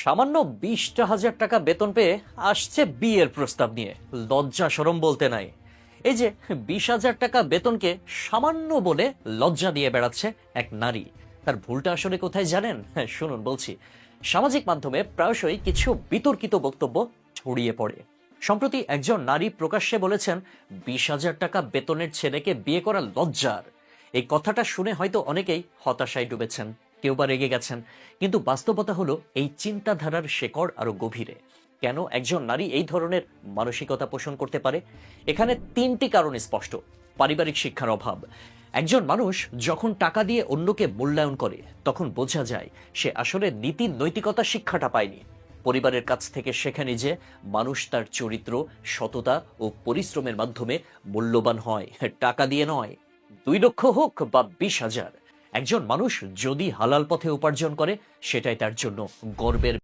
সামান্য বিশটা হাজার টাকা বেতন পেয়ে আসছে বিয়ের প্রস্তাব নিয়ে। লজ্জা সরম বলতে নাই। এই যে বিশ হাজার টাকা বেতনকে সামান্য বলে লজ্জা দিয়ে বেড়াচ্ছে এক নারী। তার ভুলটা আসলে কোথায় জানেন? হ্যাঁ শুনুন, বলছি। সামাজিক মাধ্যমে প্রায়শই কিছু বিতর্কিত বক্তব্য ছড়িয়ে পড়ে। সম্প্রতি একজন নারী প্রকাশ্যে বলেছেন, বিশ হাজার টাকা বেতনের ছেলেকে বিয়ে করা লজ্জার। এই কথাটা শুনে হয়তো অনেকেই হতাশায় ডুবেছেন। কেউ বা রেগে গেছেন। কিন্তু বাস্তবতা হলো, এই চিন্তাধারার শেকড় আরও গভীরে। কেন একজন নারী এই ধরনের মানসিকতা পোষণ করতে পারে? এখানে তিনটি কারণ স্পষ্ট, পারিবারিক শিক্ষার অভাব। একজন মানুষ যখন টাকা দিয়ে অন্যকে মূল্যায়ন করে, তখন বোঝা যায়, সে আসলে নীতি নৈতিকতা শিক্ষাটা পায়নি। পরিবারের কাছ থেকে শেখেনি যে, মানুষ তার চরিত্র, সততা ও পরিশ্রমের মাধ্যমে মূল্যবান হয়, টাকা দিয়ে নয়। দুই লক্ষ হোক বা বিশ হাজার। একজন মানুষ যদি হালাল পথে উপার্জন করে সেটাই তার জন্য গর্বের